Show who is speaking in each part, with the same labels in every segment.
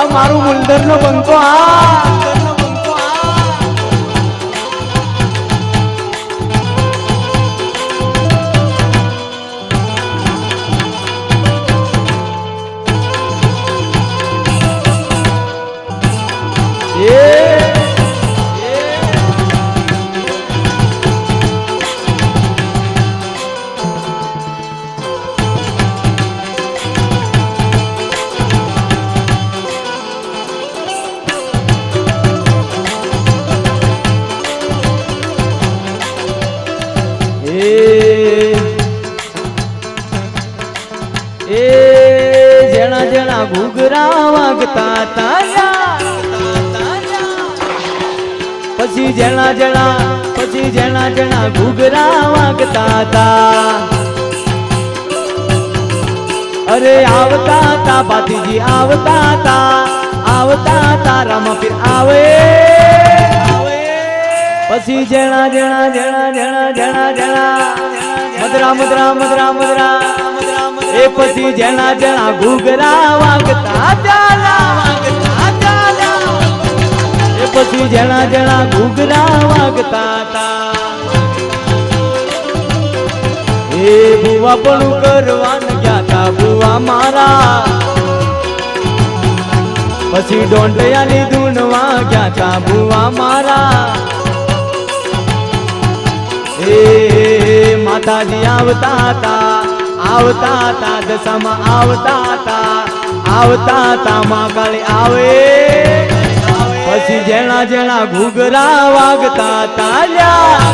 Speaker 1: આ મારું મુંદર નો બંકો આ જણા જણા પછી જણા જણા ઘૂઘરા વાગતા તા અરે આવતા તા ભાતીજી, આવતા તા આવતા તા રામપીર આવે. પછી જણા જણા જણા જણા જણા જણા મદરા મદરા મદરા મદરા એ પછી જણા જણા ઘૂઘરા વાગતા એ પછી જણા જણા ઘૂઘરા વાગતા હતા. એ ભુવા પણ કરવાન ગયા તા ભુવા મારા. પછી ડોંડયાની ધૂનવા ગયા તા ભુવા મારા. એ માતાજી આવતા હતા, આવતા તા દશામાં આવતા તા આવતા તા માં કાળી આવે. પછી જેણા જેણા ઘૂઘરા વાગતા તાલ્યા.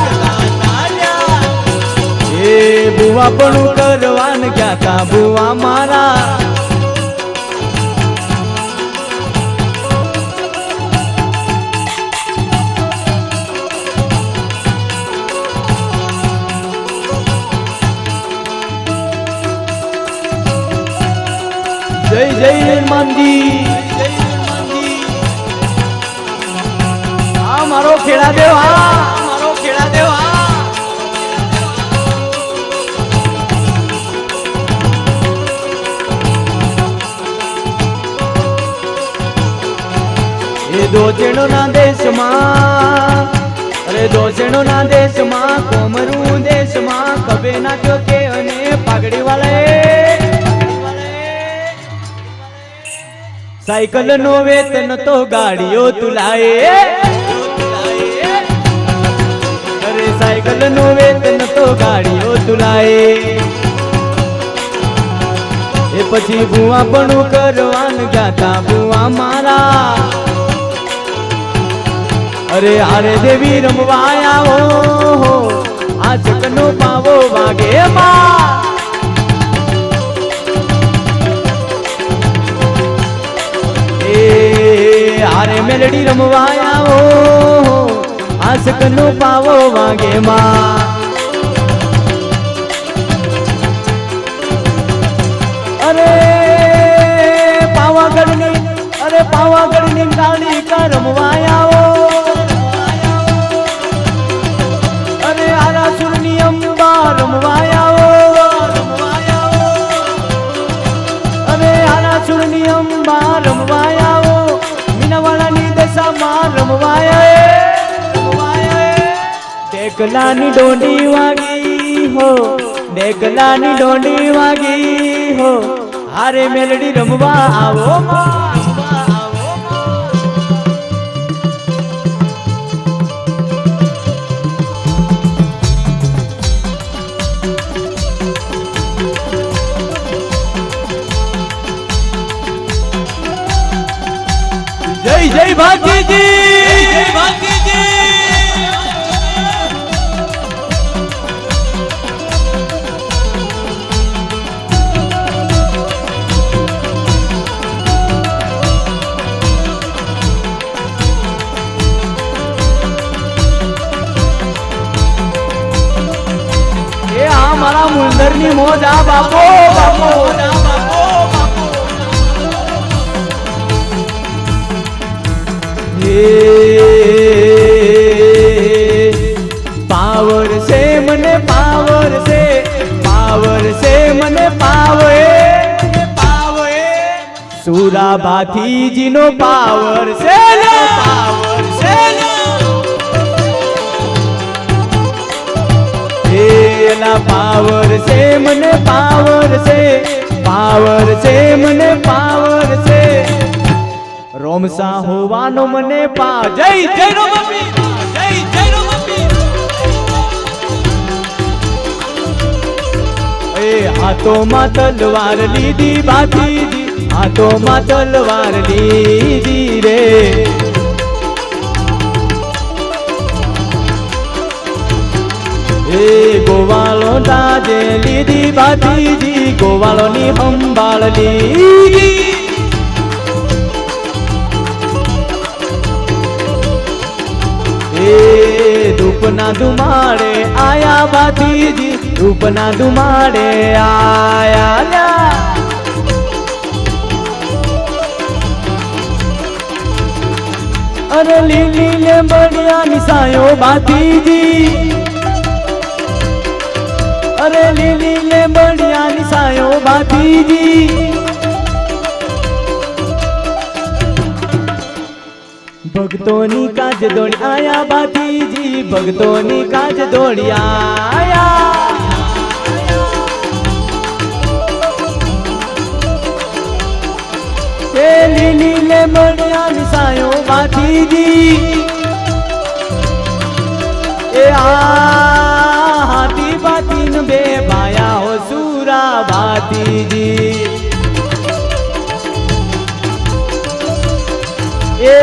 Speaker 1: એ બુવા પણ કરવાન ગયા તા બુવા મારા. જય જય હનુમાનજી મારો ખેડા દેવા મારો ખેડા દેવા, હા. દોચેણો ના દેશમાં, અરે દોચેણો ના દેશમાં કોમરું દેશમાં કબે ના ચોકે અને પાઘડી વાળે સાયકલ નો વેતન તો ગાડીઓ તુલાય સાયકલ નો વેતન તો ગાડીઓ તુલાય એ પછી ભૂવા પણ કરવાન ગાતા ભૂવા મારા. અરે હારે દેવી રમવા આવો આ જગનો પાવો વાગે બા. એ હારે મેલડી રમવા આવો આસકનો પાવો વાગે માં. અરે પાવાગઢની અરે પાવાગઢની ગાડી કા રમવા આવો. અરે આરાસુરની અંબા રમવા આવો. અરે આરાસુરની અંબા રમવા આવો. મીનાવાળાની દશામાં રમવા આવે. ડેકલાની ડોંડી વાગી હો, ડેકલાની ડોંડી વાગી હો. હારે મેલડી રમવા આવો જય જય ભાગ્યજી જય ભાગ્યજી મુંદરની મોજ બાપો બાપો. પાવર છે મને પાવર છે પાવર છે મને પાવે પાવે સુરા ભાથીજીનો પાવર છે પાવર છે લો. પાવર છે, મને પાવર છે પાવર છે, મને પાવર છે. રોમસા હોવાનો મને પા જય જય રોમપી. જય જય રોમપી. એ હાથોમાં તલવાર લીધી બાતીજી હાથોમાં તલવાર લીધી રે. એ ગોવાળો દાજે લીધી બાતીજી ગોવાળોની સંભાળ લીધી એ ધૂપના ધુમાડે આયા બાતીજી ધૂપના ધુમાડે આયા. અરે લીલી લે બળિયા નિસાયો બાતીજી અરે લીલી લે બળિયા નિસાયો બાતીજી ભક્તોની કાજ દોડી આયા બાતીજી ભક્તોની કાજ દોડી આયા. લીલી લે બળિયા નિસાયો બાતીજી એ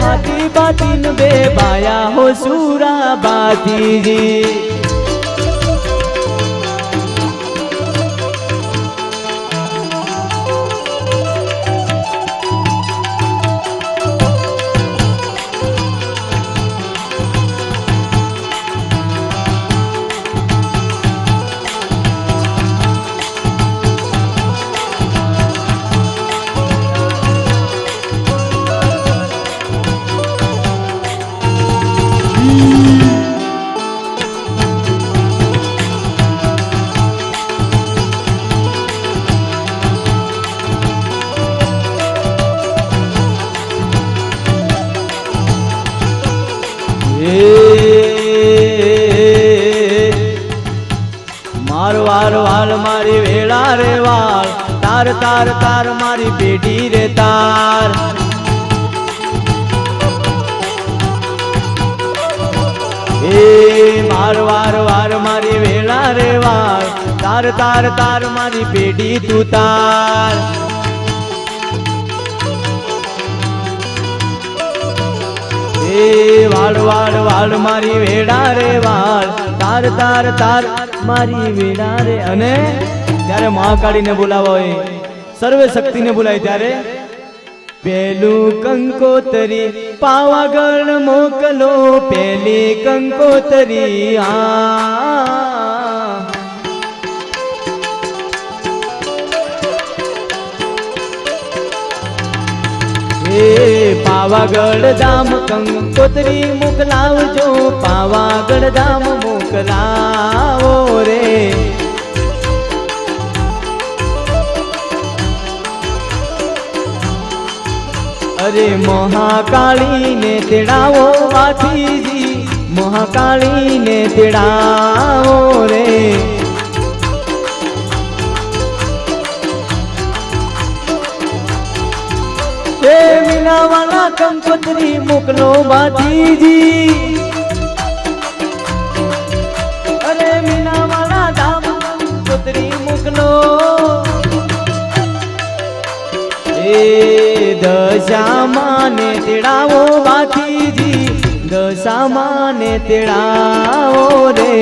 Speaker 1: હાથી બાતીન બે બાયા હો સુરા બાતીજી તાર તાર તાર, મારી બેટી રે તાર. એ માર વાર વાર, મારી વેળા રે વાર. તાર તાર તાર, મારી પેઢી તું તાર. એ વાળ વાળ વાળ મારી વેડા રે વાળ તાર તાર તાર, મારી વેડા રે. અને જ્યારે મહાકાળીને બોલાવા હોય, સર્વે શક્તિને બોલાય ત્યારે પેલું કંકોતરી પાવાગઢ મોકલો, પેલી કંકોતરી આ. પાવાગઢ ધામ કંકોત્રી મોકલાવજો, પાવાગઢ ધામ મોકલાવો રે. અરે મહાકાળીને તેડાવો વાથીજી મહાકાળીને તેડાવો રે. એ મીનાવાળા કંકોત્રી મોકલો બાજીજી અરે મીનાવાળા ધામ કંકોત્રી મોકલો એ દશામાને તેડાવો બાજીજી દશામાને તેડાવો રે.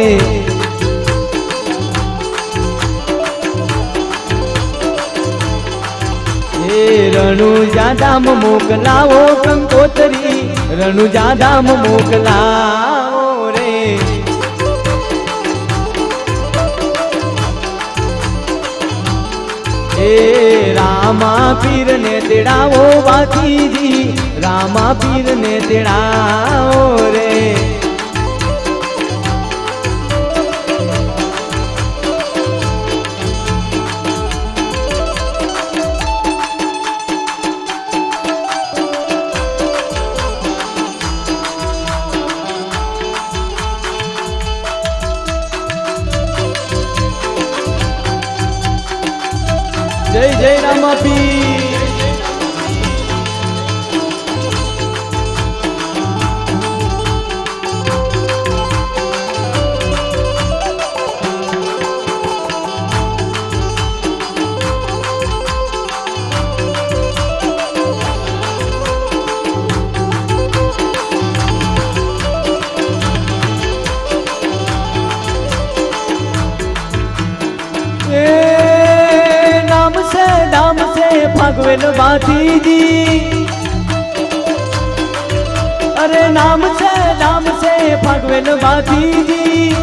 Speaker 1: એ રણુજા ધામ મોકલાવો કંકોતરી રણુજા ધામ મોકલાવો એ રામા પીર ને તેડાવો બાકીજી રામા પીર ને તેડાવો રે. Mama Bee. ભગવેલ ભાતીજી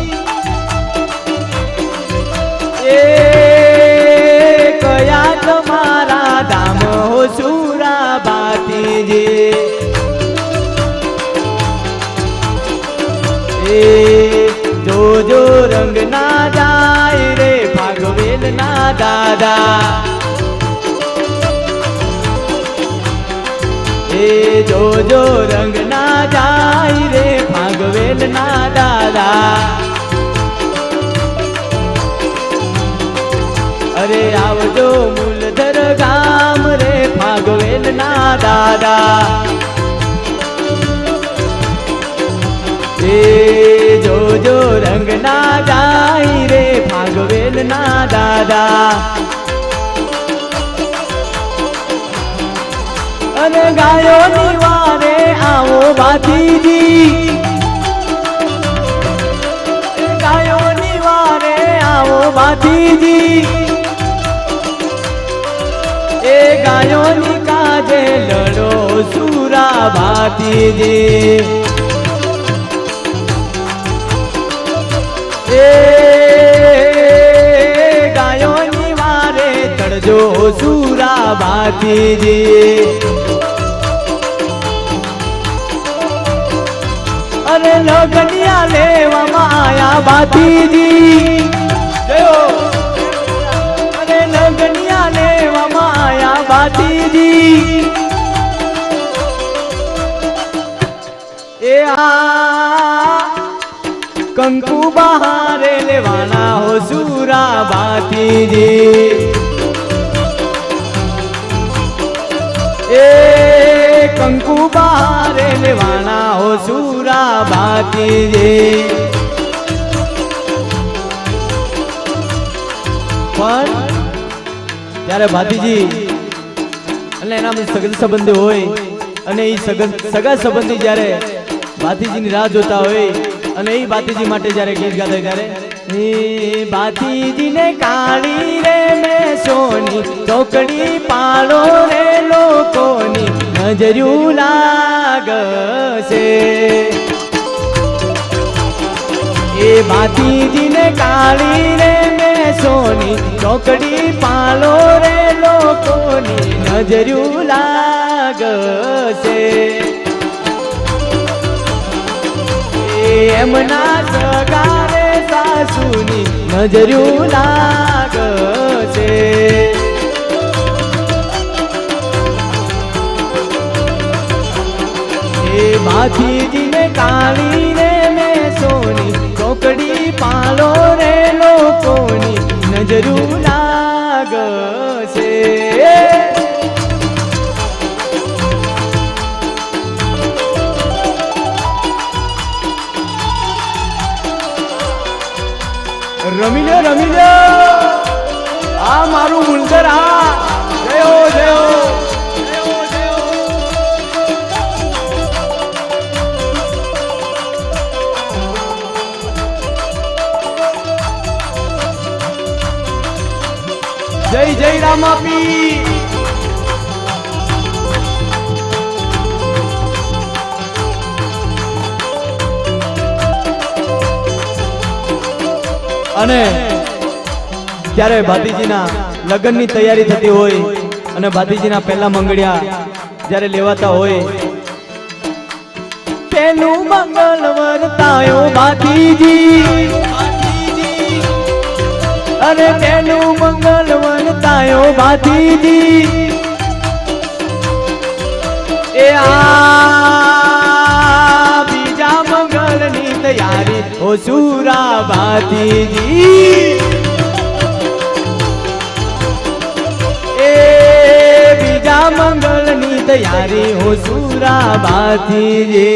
Speaker 1: એ કયા તમારા ધામ હો સુરા ભાતીજી એ જોજો રંગ ના જાય રે ભાગવેલ ના દાદા. એ જોજો રંગ ના જાય રે ભાગવેલ ના દાદા. અરે આવજો મૂલધર ગામ રે ભાગવેલ ના દાદા. એ જોજો રંગ ના જાય રે ભાગવેલ ના દાદા. અને ગાયો નિવારે આવો ભાતીજી ગાયો નિવારે આવો ભાતીજી એ ગાયોની કાજે લડો સુરા ભાતીજી એ ગાયો નિવારે તળજો સુરા બાતીજી અરે લગનિયા લેવામાં આયા બાતીજી જયો અરે લગનિયા લેવામાં આયા બાતીજી એ આ કંકુ બહારે લેવાના હો એ કંકુ બારે લેવાના હો સુરા બાતીજી પણ ત્યારે ભાતીજી, અને એના સગન સંબંધી હોય, અને એ સગન સગા સંબંધી જ્યારે ભાતીજીની રાહ જોતા હોય, અને એ ભાતીજી માટે જ્યારે ગીત ગાતા ત્યારે બાતીજીને કાળી રે મેં સોની, ચોકડી પાડો રે લોકોની, નજર્યું લાગશે. એ બાતીજીને કાળી રે મેં સોની, ચોકડી પાડો રે લોકોની, નજર્યું લાગશે. એમના સગારે સાસુની નજર્યું લાગશે એ ભાતીજીને કાળીને મેં સોની ચોકડી પાલો રે લોકોની નજરું રમી લ્યો રમી લ્યો આ મારું મુલતર આ ત્યારે ભાતીજીના લગ્નની તૈયારી થતી હોય અને ભાતીજીના પહેલા મંગળિયા જ્યારે લેવાતા હોય. પેલું મંગળ વર્તાયો ભાતીજી. અરે પેલું મંગળ વર્તાયો ભાતીજી. એ આ બીજા મંગળની તૈયારી ઓ સુરા ભાતીજી. તૈયારી હો સુરાબાથી રે.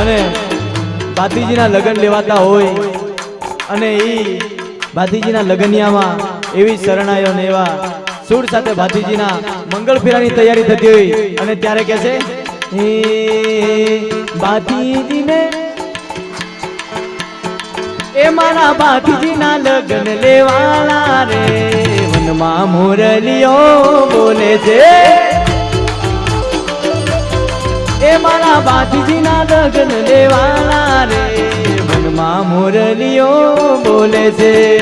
Speaker 1: અને ભાતીજીના લગ્ન લેવાતા હોય અને એ ભાતીજીના લગનિયામાં એવી શરણાઈઓ ને સુર સાથે ભાતીજીના મંગળ ફેરાની તૈયારી થતી હોય અને ત્યારે કહે છે ભાતીજીને, એ મારા ભાતીજીના લગ્ન લેવાના રે. વનમાં મુરલીઓ બોલે છે. એ મારા બાતીજીના લગ્ન લેવાના રે. મનમાં મુરલીઓ બોલે છે.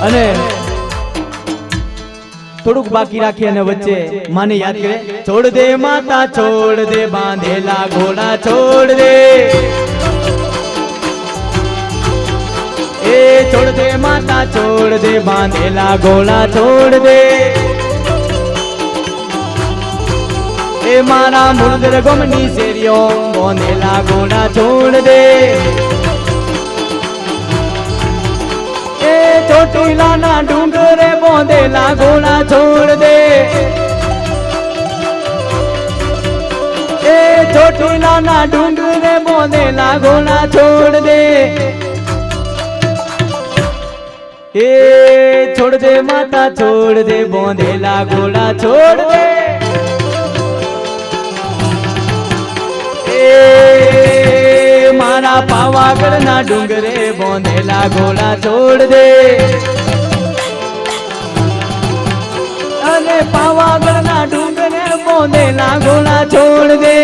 Speaker 1: અને થોડુંક બાકી રાખી અને વચ્ચે માને યાદ કરે. છોડ દે માતા, છોડ દે બાંધેલા ઘોડા, છોડ દે. એ છોડ દે, માતા છોડ દે, બાંધેલા ઘોડા છોડ દે. એ મારા મુરદર ગમની શેરીઓ બોંધેલા ઘોડા છોડ દે. એ ચોટીલાના ડુંગરે બોંધેલા ઘોડા છોડ દે. એ ચોટીલાના ડુંગરે બોંધેલા ઘોડા છોડ દે. એ છોડ દે માતા છોડ દે બોંધેલા ઘોડા છોડ દે એ મારા પાવાગઢના ડુંગરે બોંધેલા ઘોડા છોડ દે અને પાવાગઢના ડુંગરે બોંધેલા ઘોડા છોડ દે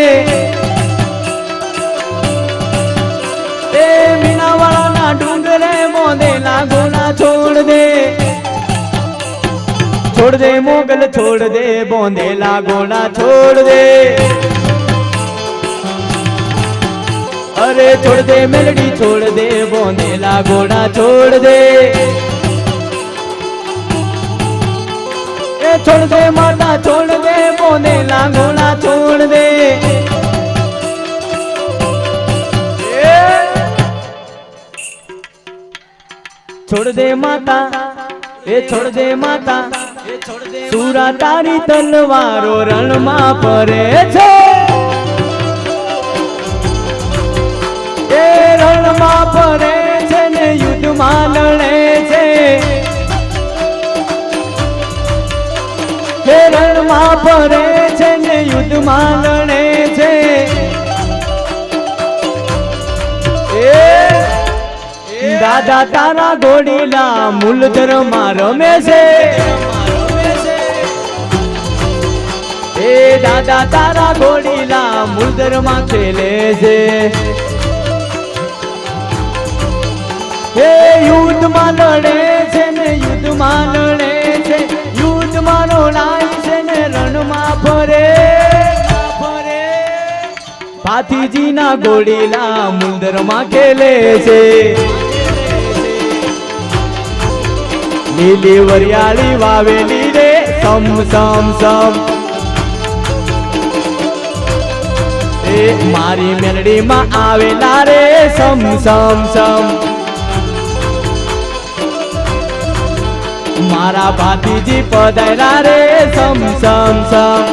Speaker 1: ડુંગરે બોંધેલા ગોલા છોડ દે. છોડ દે મોગલ, છોડ દે બોંધેલા ગોળા છોડ દે. અરે છોડ દે મેલડી, છોડ દે બોંધેલા ગોળા છોડ દે. એ છોડ દે માતા, છોડ દે માતા, એ છોડ દે સુરા તારી તલવારો રણમાં પરે છે. એ રણમાં ફરે છે ને યુદ્ધમાં લડે છે. એ રણમાં ફરે છે ને યુદ્ધમાં લડે દાદા તારા ઘોડીલા મૂલધરમાં રમે છે. એ દાદા તારા ઘોડીલા મૂલધરમાં ખેલે છે. હે યુદ્ધમાં લડે છે ને યુદ્ધમાં લડે છે. યુદ્ધમાં લડાય છે ને રણમાં ફરે. ફરે ભાતીજીના ગોળીલા મુંદરમાં ખેલે છે. લીલી વરિયાળી વાવેલી રે. સમ સમ સમ. એ મારી મેલડીમાં આવેલા રે. સમ સમ સમ. મારા ભાતીજી પધાયલા રે. સમ સમ સમ.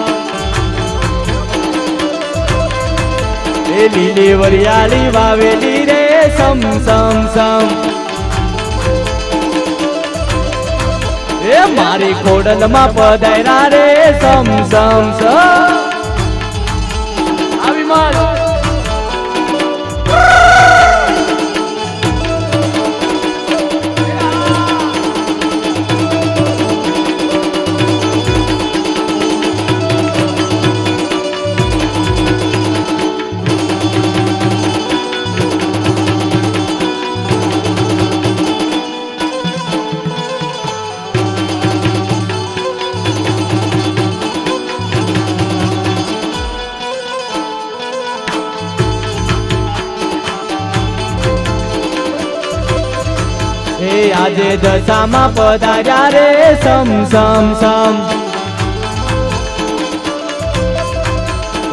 Speaker 1: એ લીલી વરિયાળી વાવેલી રે. સમ સમ સમ. એ મારી ખોડલમાં પધાર્યા રે સમ સમ આવી માર આજે દશામાં પધાર્યા રે, સમ સમ સમ.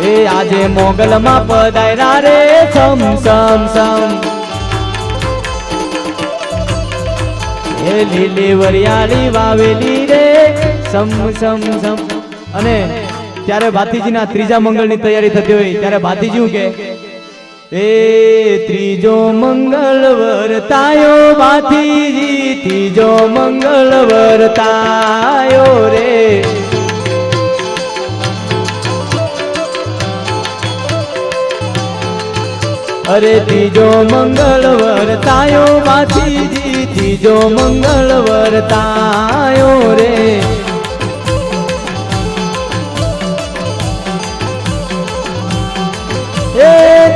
Speaker 1: એ આજે મોગલમાં પધાર્યા રે, સમ સમ સમ. એ લીલી વરિયાળી વાવેલી રે, સમ સમ સમ. અને ત્યારે ભાતીજીના ત્રીજા મંગળની તૈયારી થતી હોય, ત્યારે ભાતીજી કે? એ ત્રીજો મંગળવર તાયો ભાતીજી ત્રીજો મંગળવર તાયો રે. અરે ત્રીજો મંગળવર તાયો ભાતીજી ત્રીજો મંગળવર તાયો રે.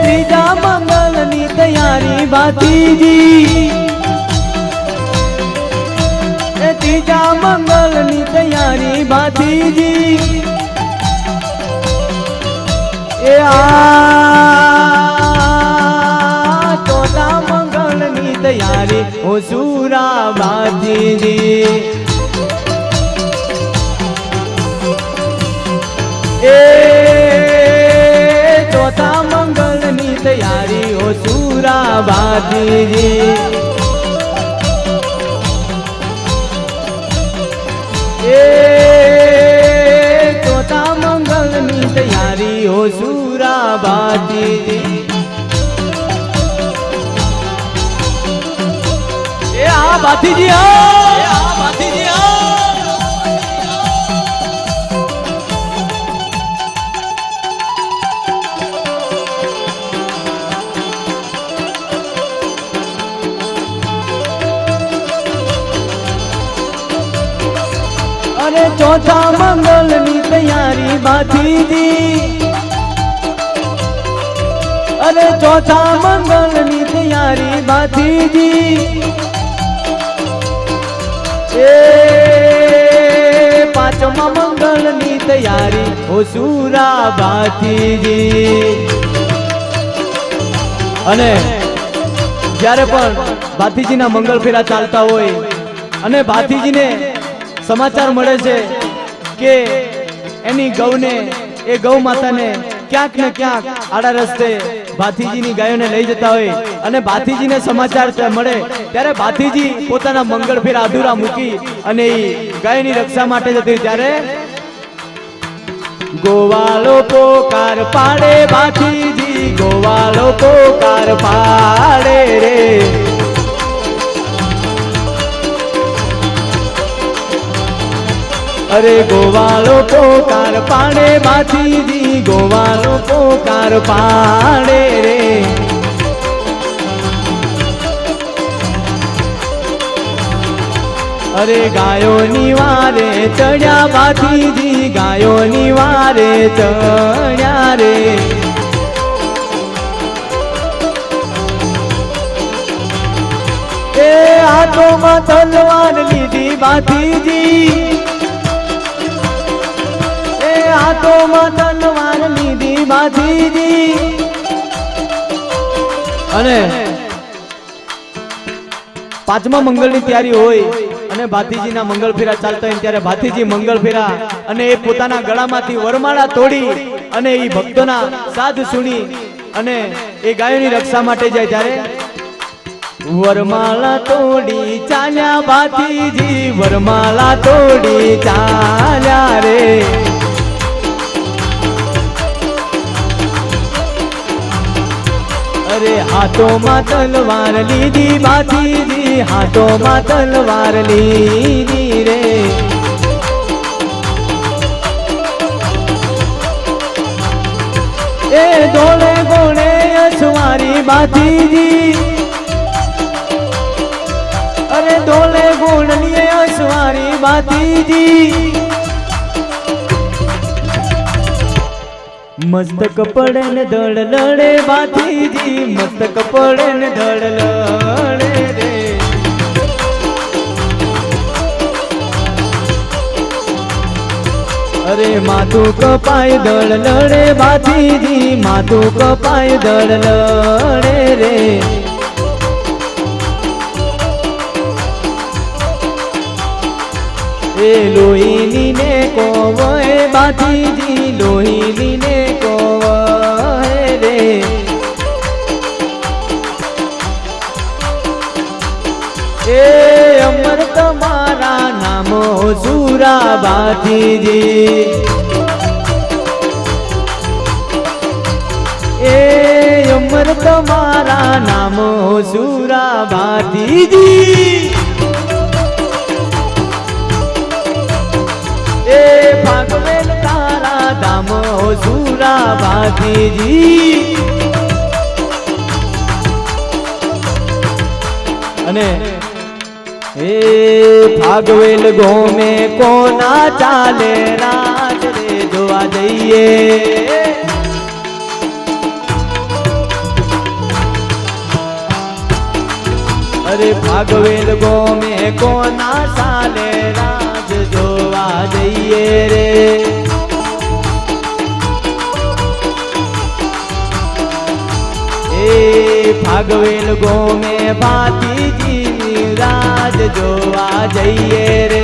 Speaker 1: ત્રીજા મંગળની તૈયારી ભાતીજી એ ત્રીજા મંગળની તૈયારી ભાતીજી એ આ ચોથા મંગળની તૈયારી હું સુરા ભાતીજી ભાતીજી એ ચોથા મંગળની તૈયારી હો સુરા ભાતીજી એ આ ભાતીજી આ ચોથા મંગળની તૈયારી દી. અરે ચોથા મંગળની તૈયારી ભાતીજી એ પાંચમા મંગલની તૈયારી ઓ સુરા અને જ્યારે પણ ભાતીજીના મંગળ ફેરા ચાલતા હોય અને ભાતીજીને સમાચાર મળે છે કે એની ગૌને, એ ગૌ માતાને ક્યાંક ને ક્યાંક આડા રસ્તે ભાથીજીની ગાયોને લઈ જતા હોય અને ભાથીજીને સમાચાર મળે, ત્યારે ભાથીજી પોતાના મંગળ ફેર અધૂરા મૂકી અને એ ગાયની રક્ષા માટે જતી ત્યારે ગોવાલો પોકાર પાડે ભાથીજી, ગોવાલો પોકાર પાડે રે. અરે ગોવાલો પોકાર પાડે ભાથીજી ગોવાલો પોકાર પાડે રે. અરે ગાયોની વારે ચડ્યા ભાથીજી ગાયોની વારે ચડ્યા રે. એ હાથોમાં તલવાર લીધી ભાથીજી હાથોમાં તલવાર લીધી દી અને પાંચમા મંગળની તૈયારી હોય અને ભાતીજીના મંગળ ફેરા ચાલતા હોય ત્યારે ભાતીજી મંગળ ફેરા અને એ પોતાના ગળામાંથી વરમાળા તોડી અને એ ભક્તોના સાધ સુણી અને એ ગાયોની રક્ષા માટે જાય ત્યારે વરમાળા તોડી ચાલ્યા ભાતીજી, વરમાળા તોડી ચાલ્યા રે. અરે હાથોમાં તલવાર લીધી ભાતીજી હાથોમાં તલવાર લીધી રે. એ દોડે ગોળે અસવારી ભાતીજી અરે દોલે ગોળની અસવારી ભાતીજી મસ્તક પડે ને દળ લડે ભાતીજી મસ્તક પડે ને દળ લડે રે. અરે માથું કપાય દળ લડે ભાતીજી માથું કપાય દળ લડે રે. એ લોહીની ને કોવય બાતીજી લોહીની ને ભાતીજી એ અમર તમારા નામ સુરા ભાતીજી એ ભાગવેલ તારા દામ સુરા ભાતીજી અને એ ભાગવેલ ગોમે કોના ચાલે રાજ રે જોવા જઈએ અરે ભાગવેલ ગોમે કોના ચાલે રાજ જોવા જઈએ રે એ ભાગવેલ ગોમે ભાતીજી રાજ જોવા જઈએ રે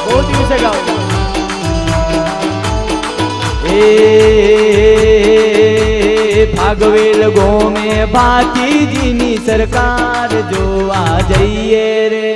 Speaker 1: બહુ દિવસે ગાવ એ ભાગવેલ ગોમે ભાતીજીની સરકાર જોવા જઈએ રે